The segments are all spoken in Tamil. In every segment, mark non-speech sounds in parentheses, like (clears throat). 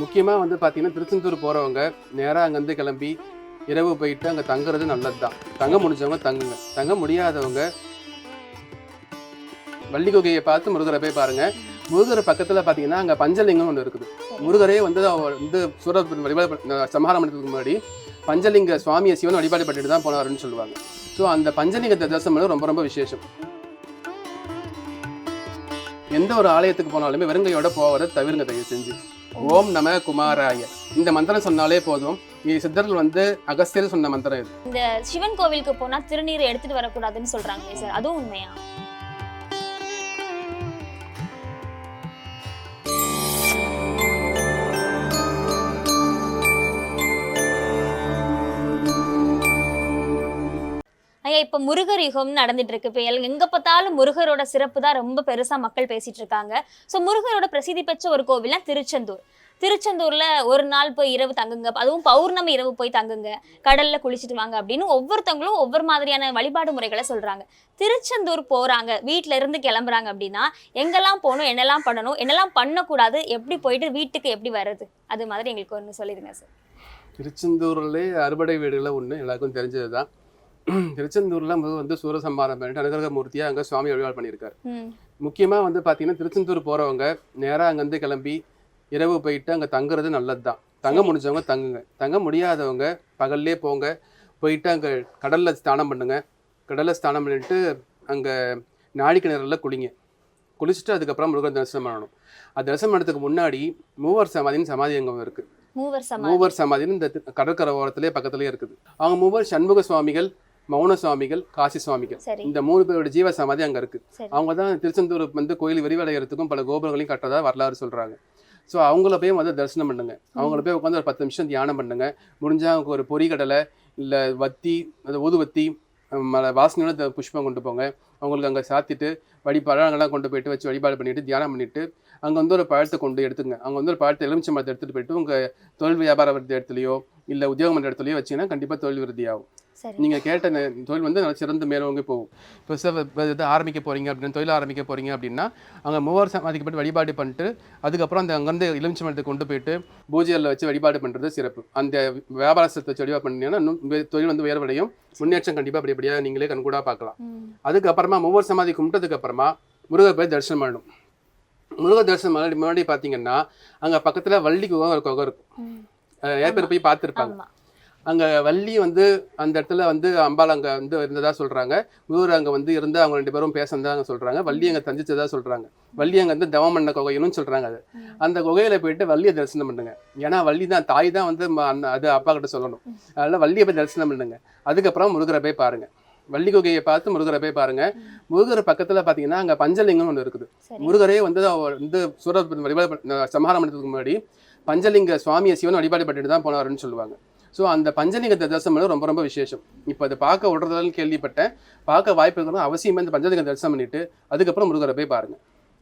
முக்கியமாக வந்து பார்த்தீங்கன்னா திருச்செந்தூர் போகிறவங்க நேராக அங்கேருந்து கிளம்பி இரவு போயிட்டு அங்கே தங்குறது நல்லது தான் தங்க முடிஞ்சவங்க தங்குங்க. தங்க முடியாதவங்க வள்ளி குகையை பார்த்து முருகரை போய் பாருங்க. முருகர் பக்கத்தில் பார்த்தீங்கன்னா அங்கே பஞ்சலிங்கம் ஒன்று இருக்குது. முருகரே வந்து அவர் வந்து சூர வழிபாடு பண்ண- பண்ணுறதுக்கு முன்னாடி பஞ்சலிங்க சுவாமியை சிவன் வழிபாடு பண்ணிட்டு தான் போனாருன்னு சொல்லுவாங்க. ஸோ அந்த பஞ்சலிங்கத்தை தரிசனம் பண்ணது ரொம்ப ரொம்ப விசேஷம். எந்த ஒரு ஆலயத்துக்கு போனாலுமே வெறுங்கையோட போவதை தவிருங்க தயவு செஞ்சு. ஓம் நம குமாராய. இந்த மந்திரம் சொன்னாலே போதும். சித்தர்கள் வந்து அகஸ்தியர் சொன்ன மந்திரம் இது. இந்த சிவன் கோவிலுக்கு போனா திருநீரை எடுத்துட்டு வரக்கூடாதுன்னு சொல்றாங்களே சார். அதுவும் உண்மையா? ஐயா இப்போ முருகர் யுகம் நடந்துட்டு இருக்கு இப்போ எங்க பார்த்தாலும் முருகரோட சிறப்பு தான் ரொம்ப பெருசா மக்கள் பேசிட்டு இருக்காங்க. ஸோ முருகரோட பிரசித்தி பெற்ற ஒரு கோவில்னா திருச்செந்தூர். திருச்செந்தூர்ல ஒரு நாள் போய் இரவு தங்குங்க. அதுவும் பௌர்ணமி இரவு போய் தங்குங்க. கடல்ல குளிச்சுட்டு வாங்க அப்படின்னு ஒவ்வொருத்தவங்களும் ஒவ்வொரு மாதிரியான வழிபாடு முறைகளை சொல்றாங்க. திருச்செந்தூர் போறாங்க. வீட்டுல இருந்து கிளம்புறாங்க அப்படின்னா எங்கெல்லாம் போகணும் என்னெல்லாம் பண்ணணும் என்னெல்லாம் பண்ணக்கூடாது எப்படி போயிட்டு வீட்டுக்கு எப்படி வர்றது? அது மாதிரி எங்களுக்கு ஒன்று சொல்லிடுங்க சார் திருச்செந்தூர்லேயே அறுபடை வீடுகளில் ஒன்று எல்லாருக்கும் தெரிஞ்சது தான் (clears throat) திருச்செந்தூரில் முதல் வந்து சூரசம்பாரம் பண்ணிட்டு அனுகிரக மூர்த்தியாக அங்கே சுவாமி வழிபாடு பண்ணியிருக்காரு. ம். முக்கியமாக வந்து பார்த்தீங்கன்னா திருச்செந்தூர் போகிறவங்க நேராக அங்கேருந்து கிளம்பி இரவு போயிட்டு அங்கே தங்குறது நல்லது தான் தங்க முடிஞ்சவங்க தங்குங்க. தங்க முடியாதவங்க பகல்லே போங்க. போயிட்டு அங்கே கடலில் ஸ்நானம் பண்ணுங்க. கடலில் ஸ்நானம் பண்ணிட்டு அங்கே நாழி கிணறுல குளிங்க. குளிச்சுட்டு அதுக்கப்புறம் முருகன் தரிசனம் பண்ணணும். அது தரிசனம் பண்ணதுக்கு முன்னாடி மூவர் சமாதின்னு சமாதி அங்கே இருக்குது மூவர் சமாதி. மூவர் சமாதின்னு இந்த கடற்கரை ஓரத்திலே பக்கத்துலேயே இருக்குது. அவங்க மூவர் சண்முக சுவாமிகள் மௌன சுவாமிகள் காசி சுவாமிகள் இந்த மூணு பேரோட ஜீவ சமாதி அங்கே இருக்குது சரி. அவங்க தான் திருச்செந்தூர் வந்து கோயில் விரிவடைகிறதுக்கும் பல கோபுரங்களையும் கட்டுறதா வரலாறு சொல்றாங்க. ஸோ அவங்கள போய் வந்து தரிசனம் பண்ணுங்க. அவங்கள போய் உட்காந்து ஒரு பத்து நிமிஷம் தியானம் பண்ணுங்க. முடிஞ்சா அவங்க ஒரு பொரிகடலை இல்லை வத்தி அந்த ஊதுவத்தி வாசனையோட புஷ்பம் கொண்டு போங்க. அவங்களுக்கு அங்கே சாத்திட்டு வழி பழங்கள்லாம் கொண்டு போயிட்டு வச்சு வழிபாடு பண்ணிட்டு தியானம் பண்ணிட்டு அங்கே வந்து ஒரு பழத்தை கொண்டு எடுத்துங்க. அங்கே வந்து ஒரு பழத்தை எலுமிச்சை மரத்தை எடுத்துட்டு போயிட்டு உங்கள் தொழில் வியாபார விருத்தி இடத்துலையோ இல்லை உத்தியோகம் பண்ணுற இடத்துலையோ வச்சீங்கன்னா கண்டிப்பாக தொழில் விருத்தி ஆகும் நீங்கள் கேட்ட தொழில் வந்து நல்லா சிறந்து மேலோங்கி போகும். இப்போ இது ஆரம்பிக்க போகிறீங்க அப்படின்னு தொழில் ஆரம்பிக்க போகிறீங்க அப்படின்னா அங்கே மூவர் சமாதிக்கு போய்ட்டு வழிபாடு பண்ணிட்டு அதுக்கப்புறம் அந்த அங்கேருந்து எலுமிச்சை மரத்தை கொண்டு போயிட்டு பூஜையில் வச்சு வழிபாடு பண்ணுறது சிறப்பு. அந்த வியாபாரத்தை வச்சு வழிபாடு பண்ணீங்கன்னா இன்னும் தொழில் வந்து உயர்வடையும் முன்னேற்றம் கண்டிப்பாக படிப்படியாக நீங்களே கண்கூடாக பார்க்கலாம். அதுக்கப்புறமா மூவர் சமாதி கும்பிட்டதுக்கு அப்புறமா முருகர் போய் தரிசனம் பண்ணணும். முருகர் தரிசனம் முன்னாடி முன்னாடி பார்த்தீங்கன்னா அங்கே பக்கத்தில் வள்ளி குகை ஒரு குகை இருக்கும். ம். அஹ் நிறைய பேர் போய் பார்த்துருப்பாங்க? அங்கே வள்ளி வந்து அந்த இடத்துல வந்து அம்பாள் அங்கே வந்து இருந்ததா சொல்கிறாங்க முருகர் அங்கே வந்து இருந்து அவங்க ரெண்டு பேரும் பேசுனதாக சொல்கிறாங்க வள்ளி அங்கே தஞ்சிச்சதா சொல்கிறாங்க வள்ளி அங்கே வந்து தவம் பண்ண குகைன்னு சொல்கிறாங்க அது. அந்த குகையில போயிட்டு வள்ளியை தரிசனம் பண்ணுங்க. ஏன்னா வள்ளி தான் தாய் தான் வந்து அது அப்பா கிட்ட சொல்லணும். அதனால வள்ளியை போய் தரிசனம் பண்ணுங்க. அதுக்கப்புறம் முருகரை போய் பாருங்க. வள்ளி குகையை பார்த்து முருகரை போய் பாருங்க. முருகர் பக்கத்தில் பார்த்தீங்கன்னா அங்கே பஞ்சலிங்கம் ஒன்று இருக்குது. முருகரே வந்து வந்து சூர வழிபாடு பண்ண- சம்ஹாரம் பண்ணுறதுக்கு முன்னாடி பஞ்சலிங்க சுவாமியை சிவன் வழிபாடு பண்ணிட்டு தான் போனாருன்னு சொல்லுவாங்க. ஸோ அந்த பஞ்சலிங்கத்தை தரிசனம் பண்ணது ரொம்ப ரொம்ப விசேஷம். இப்போ அதை பார்க்க விடுறதாலும் கேள்விப்பட்டேன். பார்க்க வாய்ப்பு இருக்கணும் அவசியமாக இந்த பஞ்சலிங்க தரிசனம் பண்ணிட்டு அதுக்கப்புறம் முருகரை போய் பாருங்க.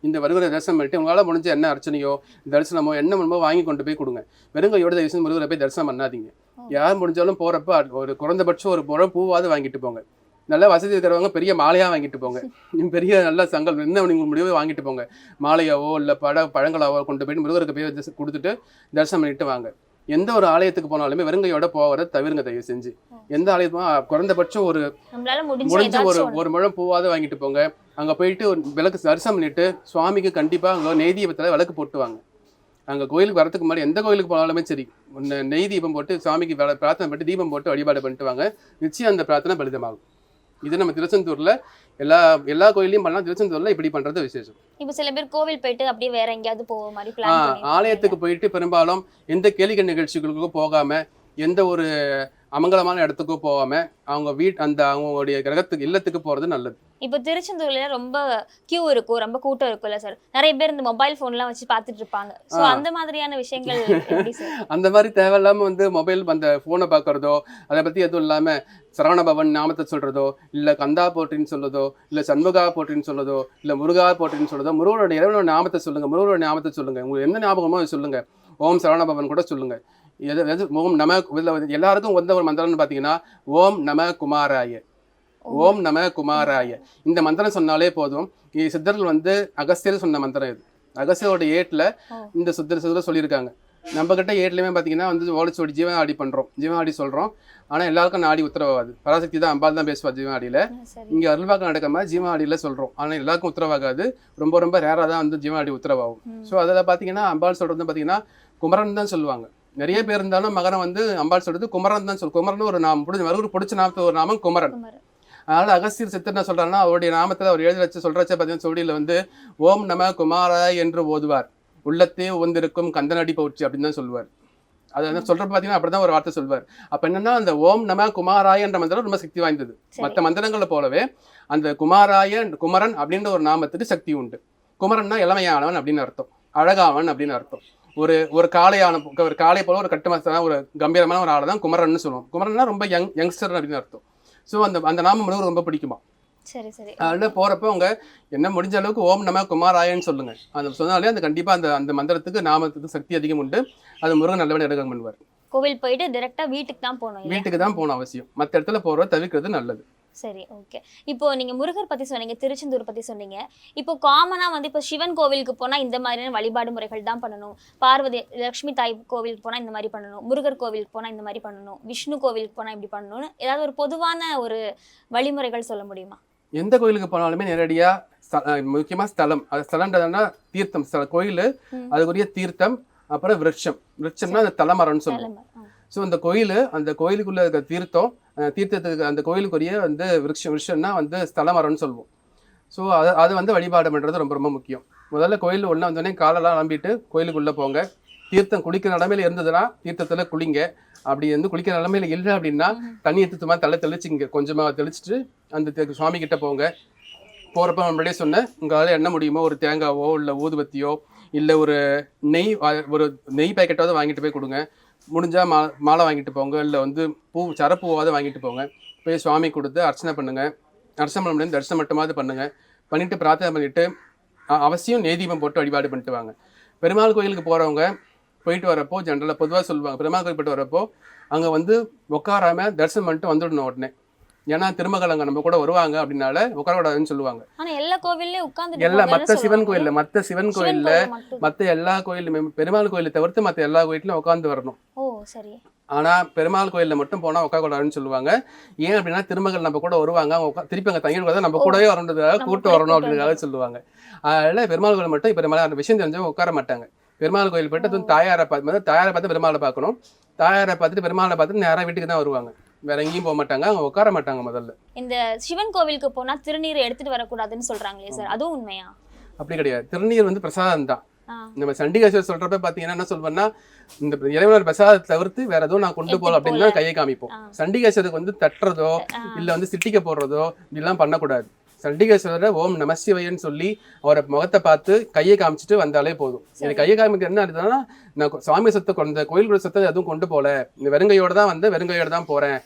இந்த வருகிற தரிசனம் பண்ணிட்டு உங்களால் முடிஞ்ச என்ன அர்ச்சனையோ தரிசனமோ என்ன பண்ணுமோ வாங்கி கொண்டு போய் கொடுங்க. வெறுங்கையோட தரிசனம் முருகரை போய் தரிசனம் பண்ணாதீங்க. யார் முடிஞ்சாலும் போகிறப்ப ஒரு குறைந்தபட்சம் ஒரு முறை பூவாவது வாங்கிட்டு போங்க. நல்ல வசதி இருக்கிறவங்க பெரிய மாலையாக வாங்கிட்டு போங்க. பெரிய நல்ல சங்கல் என்ன நீங்கள் முடிவோ வாங்கிட்டு போங்க. மாலையாவோ இல்லை பழ பழங்களாவோ கொண்டு போயிட்டு முருகருக்கு போய் கொடுத்துட்டு தரிசனம் பண்ணிட்டு வாங்க. எந்த ஒரு ஆலயத்துக்கு போனாலுமே வெறுங்கையோட போவதை தவிருங்க தயவு செஞ்சு. எந்த ஆலயத்துக்கும் குறைந்தபட்சம் ஒரு முடிஞ்ச ஒரு. ஒரு முழம் பூவாவது வாங்கிட்டு போங்க. அங்கே போயிட்டு ஒரு விளக்கு தரிசனம் பண்ணிட்டு சுவாமிக்கு கண்டிப்பாக அங்கே நெய் தீபத்தில் விளக்கு போட்டு வாங்க அங்கே கோயிலுக்கு வரதுக்கு முன்னாடி எந்த கோயிலுக்கு போனாலுமே சரி நெய் தீபம் போட்டு சுவாமிக்கு பிரார்த்தனை பண்ணிட்டு தீபம் போட்டு வழிபாடு பண்ணிட்டு வாங்க. நிச்சயம் அந்த பிரார்த்தனை பலிதமாகும். இது நம்ம திருச்செந்தூரில் எல்லா எல்லா கோயிலையும் பண்ணலாம். திருச்செந்தூரில் இப்படி பண்ணுறது விசேஷம். இப்ப சில பேர் கோவில் போயிட்டு அப்படியே வேற எங்கேயாவது போக மாதிரி பிளான் ஆலயத்துக்கு போயிட்டு பெரும்பாலும் எந்த கேளிக்கை நிகழ்ச்சிகளுக்கும் போகாம எந்த ஒரு அமங்கலமான இடத்துக்கும் போகாம அவங்க வீட் அந்த அவங்களுடைய கிரகத்துக்கு இல்லத்துக்கு போறது நல்லது. இப்போ திருச்செந்தூர்ல ரொம்ப கியூ இருக்கும் ரொம்ப கூட்டம் இருக்கும்ல சார் நிறைய பேர் இந்த மொபைல் போன்லாம் வச்சு பார்த்துட்டு இருப்பாங்க. ஆ. அந்த மாதிரியான விஷயங்கள் (laughs) அந்த மாதிரி தேவையில்லாம வந்து மொபைல் அந்த ஃபோனை பார்க்கறதோ அதை பத்தி எதுவும் இல்லாம சரவணபவன் நாமத்தை சொல்றதோ இல்ல கந்தா போற்றின்னு சொல்றதோ இல்ல சண்முகா போற்றின்னு சொல்றதோ இல்ல முருகா போற்றின்னு சொல்றதோ முருகனோட இறைவனோட நாமத்தை சொல்லுங்க முருகனோட நாமத்தை சொல்லுங்க. உங்களுக்கு எந்த ஞாபகமோ அதை சொல்லுங்க. ஓம் சரவணபவன் கூட சொல்லுங்க. எது எது ஓம் நம எல்லாருக்கும் வந்த ஒரு மந்திரம்னு பார்த்தீங்கன்னா ஓம் நம குமாராய. ஓம் நம குமாராய. இந்த மந்திரம் சொன்னாலே போதும். சித்தர்கள் வந்து அகஸ்தியர் சொன்ன மந்திரம் இது. அகஸ்தியரோட ஏட்டில். இந்த சித்தர் சித்தர் சொல்லியிருக்காங்க. நம்ம கிட்ட ஏட்லையுமே பார்த்தீங்கன்னா வந்து ஓலைச்சுவடி ஜீவனாடி பண்ணுறோம் ஜீவனாடி சொல்கிறோம் ஆனால் எல்லாருக்கும் நாடி உத்தரவாகாது. பராசக்தி தான் அம்பாள் தான் பேசுவா ஜீவனாடியில் சரி. இங்கே அருள்வாக்கம் நடக்காம ஜீவனாடியில் சொல்கிறோம் ஆனால் எல்லாருக்கும் உத்தரவாகாது. ரொம்ப ரொம்ப ரேராக தான் வந்து ஜீவனாடி உத்தரவாகும். ம். ஸோ அதில் பார்த்தீங்கன்னா அம்பாள் சொல்கிறது பார்த்தீங்கன்னா குமரன் தான் சொல்லுவாங்க. நிறைய பேர் இருந்தாலும் மகனை வந்து அம்பாள் சொல்றது குமரன் தான் சொல். குமரன் ஒரு நாமம் பிடிச்ச மறுபடியும் பிடிச்ச நாமத்து ஒரு நாமம் குமரன். அதனால அகஸ்தியர் சித்தர் என்ன சொல்றாருன்னா அவருடைய நாமத்தில் அவர் எழுதி வச்சு சொல்றச்ச பார்த்தீங்கன்னா சுவடியில் வந்து ஓம் நம குமார என்று ஓதுவார். உள்ளத்தே உந்திருக்கும் கந்தனடி பௌச்சி அப்படின்னு தான் சொல்லுவார். அது வந்து சொல்றது பார்த்தீங்கன்னா அப்படிதான் ஒரு வார்த்தை சொல்வார் அப்ப என்னன்னா அந்த ஓம் நம குமாராய என்ற மந்திரம் ரொம்ப சக்தி வாய்ந்தது. மற்ற மந்திரங்களை போலவே அந்த குமாராய குமரன் அப்படின்ற ஒரு நாமத்துக்கு சக்தி உண்டு. குமரன்னா இளமையானவன் அப்படின்னு அர்த்தம். அழகாவன் அப்படின்னு அர்த்தம். ஒரு ஒரு காளையான ஒரு காளை போல ஒரு கட்டுமஸ்தான ஒரு கம்பீரமான ஒரு ஆளை தான் குமரன்னு சொல்லுவோம். குமரன்னா ரொம்ப யங் யங்ஸ்டர் அப்படின்னு அர்த்தம். ஸோ அந்த அந்த நாமம் முழுவதும் ரொம்ப பிடிக்குமா? சரி சரி. அதில் போகிறப்ப அவங்க என்ன முடிஞ்ச அளவுக்கு ஓம் நம குமாராயன்னு சொல்லுங்க. அந்த சொன்னாலே அந்த கண்டிப்பாக அந்த அந்த மந்திரத்துக்கு நாமத்துக்கு சக்தி அதிகம் உண்டு. அது முருகன் நல்லவன் எடுக்கம் பண்ணுவார். கோவில் போயிட்டு டைரக்டா வீட்டுக்கு தான் போகணும்? வீட்டுக்கு தான் போகணும் அவசியம். மற்ற இடத்துல போகிறத தவிர்க்கிறது நல்லது. சரி ஓகே இப்போ நீங்க முருகர் பத்தி சொன்னீங்க திருச்செந்தூர் பத்தி சொன்னீங்க. இப்போ காமனா வந்து இப்போ சிவன் கோவிலுக்கு போனா இந்த மாதிரியான வழிபாடு முறைகள் தான் பண்ணணும். பார்வதி லட்சுமி தாய் கோவிலுக்கு போனா இந்த மாதிரி பண்ணணும். முருகர் கோவிலுக்கு போனா இந்த மாதிரி பண்ணணும். விஷ்ணு கோவிலுக்கு போனா இப்படி பண்ணணும்னு ஏதாவது ஒரு பொதுவான ஒரு வழிமுறைகள் சொல்ல முடியுமா? எந்த கோயிலுக்கு போனாலுமே நேரடியாக முக்கியமாக ஸ்தலம். அது ஸ்தலன்றதுனா தீர்த்தம். ஸ்தல கோயில். அதுக்குரிய தீர்த்தம் அப்புறம் விருட்சம். விருட்சம்னா அந்த தலைமரம்னு சொல்லுவோம். ஸோ அந்த கோயில் அந்த கோயிலுக்குள்ளே இருக்க தீர்த்தம் தீர்த்தத்துக்கு அந்த கோயிலுக்குரிய வந்து விருட்சம் விருஷம்னா வந்து ஸ்தலமரம்னு சொல்லுவோம் ஸோ அது அது வந்து வழிபாடு பண்ணுறது ரொம்ப ரொம்ப முக்கியம். முதல்ல கோயில் ஒன்றா வந்தோடனே காலெல்லாம் நம்பிட்டு கோயிலுக்குள்ளே போங்க. தீர்த்தம் குளிக்கிற நிலமையில இருந்ததுன்னா தீர்த்தத்தில் குளிங்க. அப்படி வந்து குளிக்கிற நிலமையில இல்லை அப்படின்னா தண்ணி எடுத்து தலை தெளிச்சிங்க கொஞ்சமாக தெளிச்சிட்டு அந்த சுவாமி கிட்ட போங்க. போகிறப்ப முன்னாடியே சொன்னேன் உங்களால் என்ன முடியுமோ ஒரு தேங்காவோ இல்லை ஊதுபத்தியோ இல்லை ஒரு நெய் வா- ஒரு நெய் பேக்கெட்டாவது வாங்கிட்டு போய் கொடுங்க. முடிஞ்சா மா மாலை வாங்கிட்டு போங்க. இல்லை வந்து பூ சரப்பூவாவது வாங்கிட்டு போங்க. போய் சுவாமி கொடுத்து அர்ச்சனை பண்ணுங்க. அர்ச்சனை பண்ண முடியாது. தரிசனம் மட்டுமாவது பண்ணுங்க. பண்ணிட்டு பிரார்த்தனை பண்ணிட்டு அவசியம் நேதீபம் போட்டு வழிபாடு பண்ணிட்டு வாங்க. பெருமாள் கோயிலுக்கு போகிறவங்க போயிட்டு வரப்போ ஜென்ரலாக பொதுவாக சொல்லுவாங்க. பெருமாள் கோயில் போயிட்டு வரப்போ அங்கே வந்து உட்காராமல் தரிசனம் பண்ணிட்டு வந்துடணும் உடனே. ஏன்னா திருமகள் அங்கே நம்ம கூட வருவாங்க அப்படின்னால உட்காரக்கூடாதுன்னு சொல்லுவாங்க. ஆனா எல்லா கோவில்லயும் உட்கார்ந்து எல்லா மற்ற சிவன் கோயில்ல மற்ற சிவன் கோயில்ல மற்ற எல்லா கோயிலுமே பெருமாள் கோயிலை தவிர்த்து மற்ற எல்லா கோயிலும் உட்காந்து வரணும். ஓ சரி. ஆனா பெருமாள் கோயில்ல மட்டும் போனா உட்காக்கூடாதுன்னு சொல்லுவாங்க. ஏன் அப்படின்னா திருமகள் நம்ம கூட வருவாங்க அவங்க திருப்பி அங்க தங்கிட்டு நம்ம கூடவே வரணுன்றதுக்காக கூட்டு கூட வரணும் அப்படின்றதுக்காக சொல்லுவாங்க. அதனால பெருமாள் கோயில் மட்டும் இப்ப பெருமாள் விஷயம் தெரிஞ்சவங்க உட்கார மாட்டாங்க. பெருமாள் கோயில் போயிட்டு தாயாரை பார்த்து தாயாரை பார்த்து பெருமாளை பார்க்கணும். தாயாரை பார்த்துட்டு பெருமாளை பார்த்துட்டு நேரா வீட்டுக்கு தான் வருவாங்க. வேற எங்கேயும் போக மாட்டாங்க அவங்க உட்கார மாட்டாங்க முதல்ல. இந்த சிவன் கோவிலுக்கு போனா திருநீர் எடுத்துட்டு வரக்கூடாதுன்னு சொல்றாங்களே சார் அதுவும் உண்மையா? அப்படி கிடையாது. திருநீர் வந்து பிரசாதம் தான். நம்ம சண்டிகேஸ்வர் சொல்றப்ப பாத்தீங்கன்னா என்ன சொல்வேன்னா இந்த இறைவனர் பிரசாதத்தை தவிர்த்து வேற எதுவும் நான் கொண்டு போகல அப்படின்னு தான் கையை காமிப்போம். சண்டிகேஸ்வருக்கு வந்து தட்டுறதோ. இல்ல வந்து சிட்டிக்க போடுறதோ இப்படிலாம் பண்ணக்கூடாது. சண்டிகேஸ்வரரை ஓம் நமசிவயன்னு சொல்லி அவரை முகத்தை பார்த்து கையை காமிச்சிட்டு வந்தாலே போதும். எனக்கு கையை காமிக்க என்ன அர்த்தம்னா நான் சுவாமி சொத்தை கொண்ட கோயில் சொத்தை எதுவும் கொண்டு போல இந்த வெறுங்கையோட தான் வந்து வெறுங்கையோட தான் போறேன்.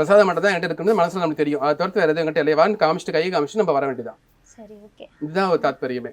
பிரசாதம் மட்டும் தான் என்கிட்ட இருக்குன்னு மனசுல நமக்கு தெரியும். அதை தவிர்த்து வேற எதுவும் என்கிட்ட இல்லையான்னு காமிச்சிட்டு கையை காமிச்சிட்டு நம்ம வர வேண்டியதான் இதுதான் ஒரு தாத்பரியமே.